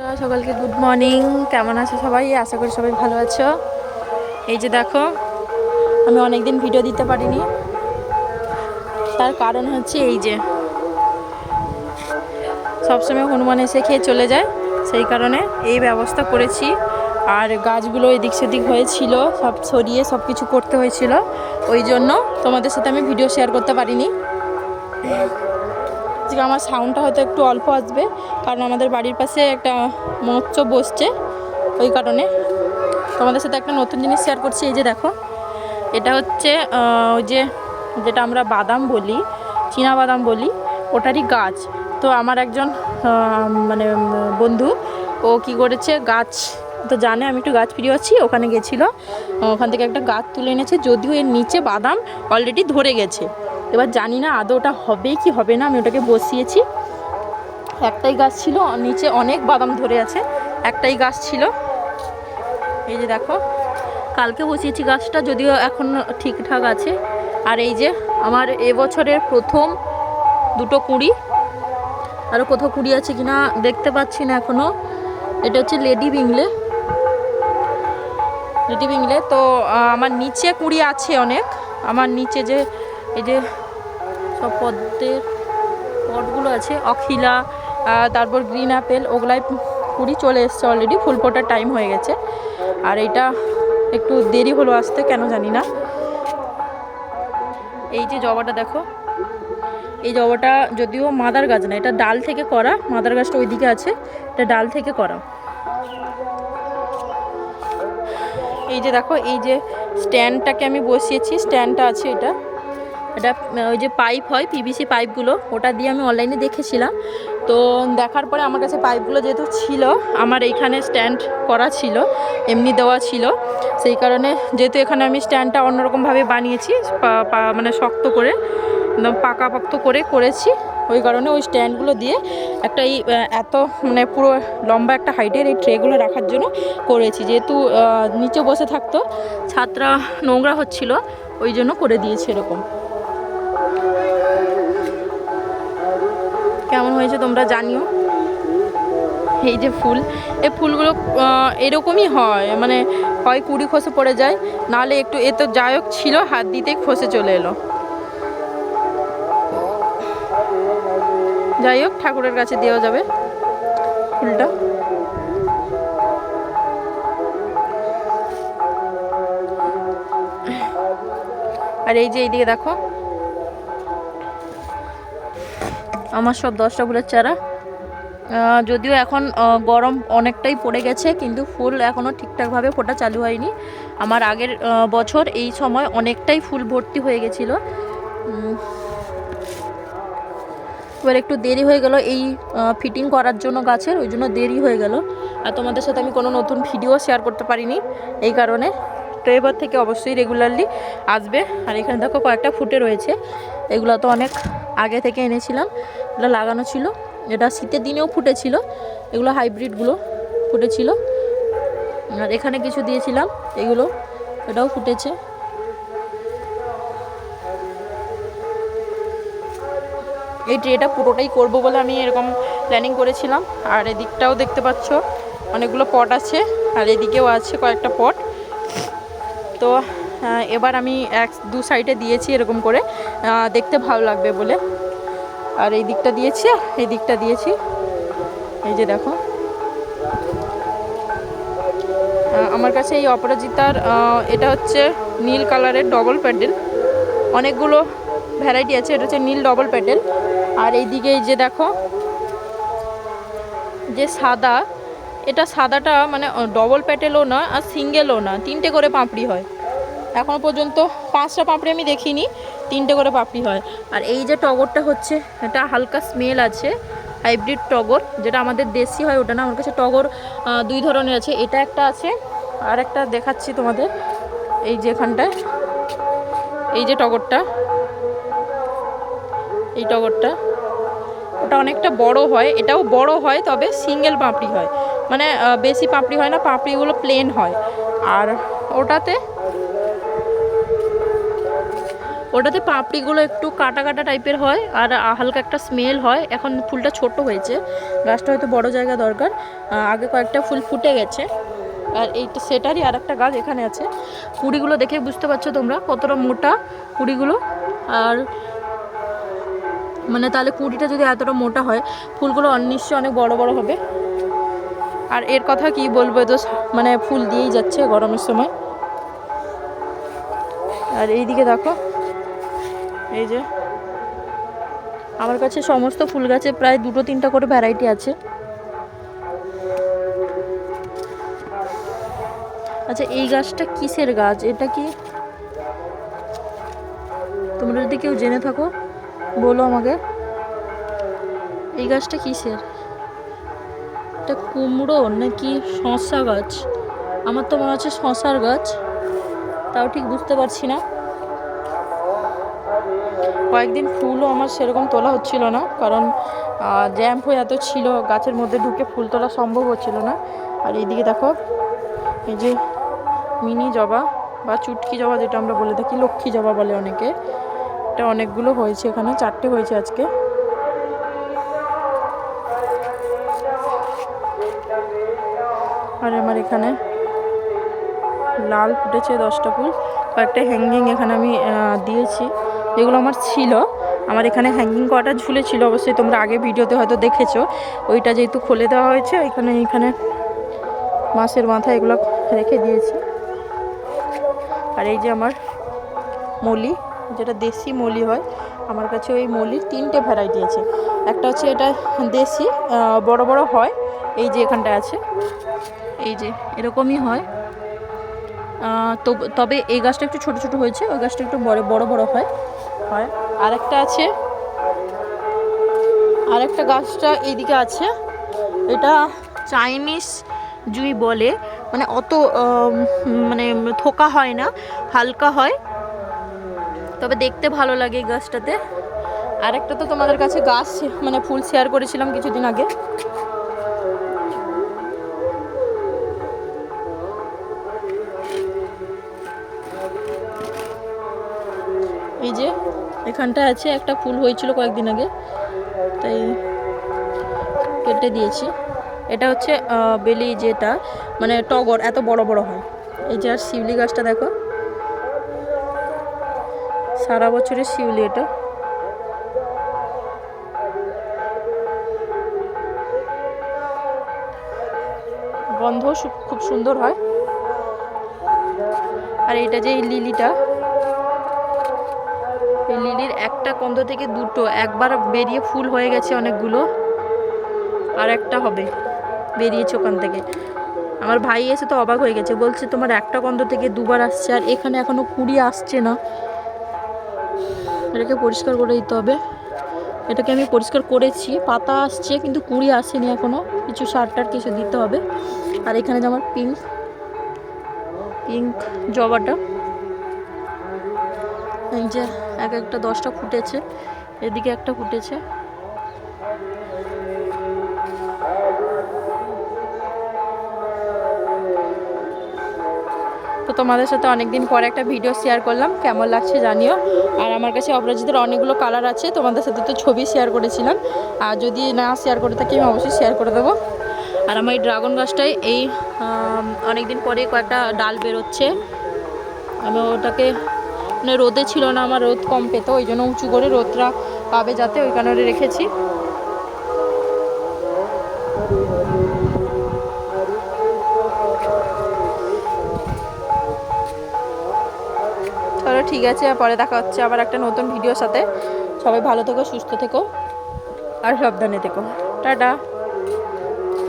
সকালকে good morning কেমন আছো সবাই? আশা করি সবাই ভালো আছো। এই যে দেখো, আমি অনেকদিন ভিডিও দিতে পারিনি। তার কারণ হচ্ছে এই যে, সবসময় হনুমান এসে খেয়ে চলে যায়। সেই কারণে এই ব্যবস্থা করেছি। আর গাছগুলো এদিক সেদিক হয়েছিল, সব সরিয়ে সব কিছু করতে হয়েছিল। ওই জন্য তোমাদের সাথে আমি ভিডিও শেয়ার করতে পারিনি। আজকে আমার সাউন্ডটা হয়তো একটু অল্প আসবে, কারণ আমাদের বাড়ির পাশে একটা মহোৎসব বসছে, ওই কারণে। তোমাদের সাথে একটা নতুন জিনিস শেয়ার করছি, এই যে দেখো, এটা হচ্ছে ওই যে যেটা আমরা বাদাম বলি, চীনা বাদাম বলি, ওটারই গাছ। তো আমার একজন মানে বন্ধু, ও কি করেছে, গাছ, তো জানে, আমি একটু গাছ প্রিয় আছি ওখানে গেছিল, ওখান থেকে একটা গাছ তুলে এনেছে, যদিও এর নিচে বাদাম অলরেডি ধরে গেছে। এবার জানি না আদৌ ওটা হবে কি হবে না, আমি ওটাকে বসিয়েছি। একটাই গাছ ছিল, নিচে অনেক বাদাম ধরে আছে, একটাই গাছ ছিল। এই যে দেখো, কালকে বসিয়েছি গাছটা, যদিও এখন ঠিকঠাক আছে। আর এই যে আমার এবছরের প্রথম দুটো কুড়ি। আরও কোথাও কুড়ি আছে কিনা দেখতে পাচ্ছি না এখনও এটা হচ্ছে লেডি বিংলে। লেডি বিংলে, তো আমার নিচে কুড়ি আছে অনেক। আমার নিচে যে, এই যে সব পদ্মের পটগুলো আছে, অখিলা তারপর গ্রিন অ্যাপেল, ওগুলাই কুড়ি চলে এসছে অলরেডি ফুল ফোটার টাইম হয়ে গেছে। আর এটা একটু দেরি হলো আসতে, কেন জানি না। এই যে জবাটা দেখো, এই জবাটা যদিও মাদার গাছ না, এটা ডাল থেকে করা, মাদার গাছটা ওইদিকে আছে, এটা ডাল থেকে করা। এই যে দেখো, এই যে স্ট্যান্ডটাকে আমি বসিয়েছি, স্ট্যান্ডটা আছে এটা। এটা ওই যে পাইপ হয় পিভিসি পাইপগুলো, ওটা দিয়ে আমি অনলাইনে দেখেছিলাম। তো দেখার পরে আমার কাছে পাইপগুলো যেহেতু ছিল, আমার এইখানে স্ট্যান্ড করা ছিল, এমনি দেওয়া ছিল। সেই কারণে যেহেতু এখানে আমি স্ট্যান্ডটা অন্যরকমভাবে বানিয়েছি মানে শক্ত করে, একদম পাকাপোক্ত করে করেছি। ওই কারণে ওই স্ট্যান্ডগুলো দিয়ে একটা এই এত মানে পুরো লম্বা একটা হাইটের এই ট্রেগুলো রাখার জন্য করেছি। যেহেতু নিচে বসে থাকতো, ছাত্রা নোংরা হচ্ছিল, ওই জন্য করে দিয়েছে এরকম। হয়েছে তোমরা জানিও। এই যে ফুল এই ফুলগুলো এরকমই হয় মানে হয় কুড়ি খসে পড়ে যায়, নাহলে একটু এ তো যাই হোক ছিল, হাত দিতেই খসে চলে এলো। যাই হোক, ঠাকুরের কাছে দেওয়া যাবে ফুলটা। আর এই যে এইদিকে দেখো আমার সব দশটা ফুলের চারা। যদিও এখন গরম অনেকটাই পড়ে গেছে, কিন্তু ফুল এখনও ঠিকঠাকভাবে ফোটা চালু হয়নি। আমার আগের বছর এই সময় অনেকটাই ফুল ভর্তি হয়ে গেছিল। এবার একটু দেরি হয়ে গেল এই ফিটিং করার জন্য গাছের, ওই জন্য দেরি হয়ে গেল। আর তোমাদের সাথে আমি কোনো নতুন ভিডিও শেয়ার করতে পারিনি, এই কারণে। তো এবার থেকে অবশ্যই রেগুলারলি আসবে। আর এখানে দেখো কয়েকটা ফুটে রয়েছে, এগুলো তো অনেক আগে থেকে এনেছিলাম। এগুলো লাগানো ছিল। এটা শীতের দিনেও ফুটেছিল। এগুলো হাইব্রিডগুলো ফুটেছিল। আর এখানে কিছু দিয়েছিলাম, এগুলো, এটাও ফুটেছে। এই ট্রেটা পুরোটাই করব বলে আমি এরকম প্ল্যানিং করেছিলাম। আর এদিকটাও দেখতে পাচ্ছ, অনেকগুলো পট আছে, আর এদিকেও আছে কয়েকটা পট। তো এবার আমি এক, দু সাইডে দিয়েছি এরকম করে। দেখতে ভালো লাগবে বলে। আর এই দিকটা দিয়েছি, এই দিকটা দিয়েছি। এই যে দেখো। আমার কাছে এই অপরাজিতার এটা হচ্ছে নীল কালারের ডবল প্যান্ডেল। অনেকগুলো ভ্যারাইটি আছে, এটা হচ্ছে নীল ডবল প্যান্ডেল। আর এইদিকে এই যে দেখো, যে সাদা, এটা সাদাটা মানে ডবল প্যাটেলও না আর সিঙ্গেলও না তিনটে করে পাঁপড়ি হয়। এখনও পর্যন্ত পাঁচটা পাপড়ি আমি দেখিনি, তিনটে করে পাপড়ি হয়। আর এই যে টগরটা হচ্ছে, এটা হালকা স্মেল আছে হাইব্রিড টগর, যেটা আমাদের দেশি হয়, ওটা না, আমার কাছে টগর দুই ধরনের আছে। এটা একটা আছে, আর একটা দেখাচ্ছি তোমাদের, এই যে এখানটায়, এই যে টগরটা, এই টগরটা। ওটা অনেকটা বড় হয়, এটাও বড় হয়, তবে সিঙ্গেল পাপড়ি হয়। মানে বেশি পাপড়ি হয় না, পাপড়িগুলো প্লেন হয়। আর ওটাতে ওটাতে পাপড়িগুলো একটু কাটা কাটা টাইপের হয় আর হালকা একটা স্মেল হয়। এখন ফুলটা ছোট হয়েছে। গাছটা হয়তো বড় জায়গা দরকার। আগে কয়েকটা ফুল ফুটে গেছে। আর এইটা সেটারই আর একটা গাছ এখানে আছে। কুড়িগুলো দেখে বুঝতে পারছ তোমরা কতটা মোটা কুড়িগুলো। আর মানে তাহলে কুড়িটা যদি এতটা মোটা হয়, ফুলগুলো নিশ্চয়ই অনেক বড় বড় হবে। আর এর কথা কি বলব তো মানে ফুল দিয়েই যাচ্ছে গরমের সময়। আর এইদিকে দেখো এই যে। আমার কাছে সমস্ত ফুল গাছে প্রায় দুটো তিনটা করে ভ্যারাইটি আছে। আচ্ছা এই গাছটা কিসের গাছ? এটা কি? তোমরা যদি কেউ জেনে থাকো, বলো আমাকে। এই গাছটা কিসের? এটা কুমড়ো নাকি শশা গাছ? আমার তো মনে হচ্ছে শশার গাছ। তাও ঠিক বুঝতে পারছি না। কয়েকদিন ফুলও আমার সেরকম তোলা হচ্ছিল না, কারণ জ্যাম্প হয়ে এত ছিল, গাছের মধ্যে ঢুকে ফুল তোলা সম্ভব হচ্ছিল না। আর এইদিকে দেখো, এই যে মিনি জবা বা চুটকি জবা যেটা আমরা বলে থাকি, লক্ষ্মী জবা বলে অনেকে। এটা অনেকগুলো হয়েছে এখানে, চারটে হয়েছে আজকে। আর আমার এখানে লাল ফুটেছে দশটা ফুল। কয়েকটা হ্যাঙ্গিং এখানে আমি দিয়েছি। যেগুলো আমার ছিল। আমার এখানে হ্যাঙ্গিং করাটা ঝুলেছিল, অবশ্যই তোমরা আগে ভিডিওতে হয়তো দেখেছ। ওইটা যেহেতু খুলে দেওয়া হয়েছে, এখানে এখানে মাছের মাথা এগুলো রেখে দিয়েছি। আর এই যে আমার মলি, যেটা দেশি মলি হয়, আমার কাছে ওই মলির তিনটে ভ্যারাইটি আছে। একটা হচ্ছে এটা দেশি বড় বড় হয়, এই যে এখানটায় আছে। এই যে এরকমই হয়। তবে এই গাছটা একটু ছোট ছোট হয়েছে, ওই গাছটা একটু বড় বড় বড় হয়। হয়। আরেকটা আছে। আরেকটা গাছটা এইদিকে আছে। এটা চাইনিজ জুই বলে। মানে অত মানে থোকা হয় না, হালকা হয়। তবে দেখতে ভালো লাগে এই গাছটাতে। আরেকটা তো তোমাদের কাছে গাছ মানে ফুল শেয়ার করেছিলাম কিছুদিন আগে। এখানটা আছে, একটা ফুল হয়েছিল কয়েকদিন আগে। তাই কেটে দিয়েছি। এটা হচ্ছে বেলি যেটা মানে টগর, এত বড় বড় হয়। এই যে আর শিউলি গাছটা দেখো। সারা বছরের শিউলি এটা। গন্ধ খুব সুন্দর হয়। আর এটা যে লিলিটা একটা কন্দ থেকে দুটো, একবার বেরিয়ে ফুল হয়ে গেছে অনেকগুলো, আর একটা হবে, বেরিয়েছে ওখান থেকে। আমার ভাই এসে তো অবাক হয়ে গেছে, বলছে তোমার একটা কন্দ থেকে দুবার আসছে, আর এখানে এখনও কুড়ি আসছে না। এটাকে পরিষ্কার করে দিতে হবে। এটাকে আমি পরিষ্কার করেছি, পাতা আসছে, কিন্তু কুড়ি আসেনি এখনও, কিছু সার টার কিছু দিতে হবে। আর এখানে যে আমার পিঙ্ক পিঙ্ক জবাটা এই যে এক একটা দশটা ফুটেছে, এদিকে একটা ফুটেছে। তো তোমাদের সাথে অনেকদিন পরে একটা ভিডিও শেয়ার করলাম, কেমন লাগছে জানিও। আর আমার কাছে অপরাজিতের অনেকগুলো কালার আছে, তোমাদের সাথে তো ছবি শেয়ার করেছিলাম। আর যদি না শেয়ার করে থাকি, আমি অবশ্যই শেয়ার করে দেবো। আর আমার এই ড্রাগন গাছটাই এই অনেক দিন পরে কয়েকটা ডাল বেরোচ্ছে। আমি ওটাকে রোদে ছিল না, আমার রোদ কম পেত, ওই জন্য উঁচু করে রোদটা পাবে যাতে ওই কারণে রেখেছি। চলো ঠিক আছে, পরে দেখা হচ্ছে আবার একটা নতুন ভিডিওর সাথে। সবাই ভালো থেকো, সুস্থ থেকো, আর সাবধানে থেকো। টাটা।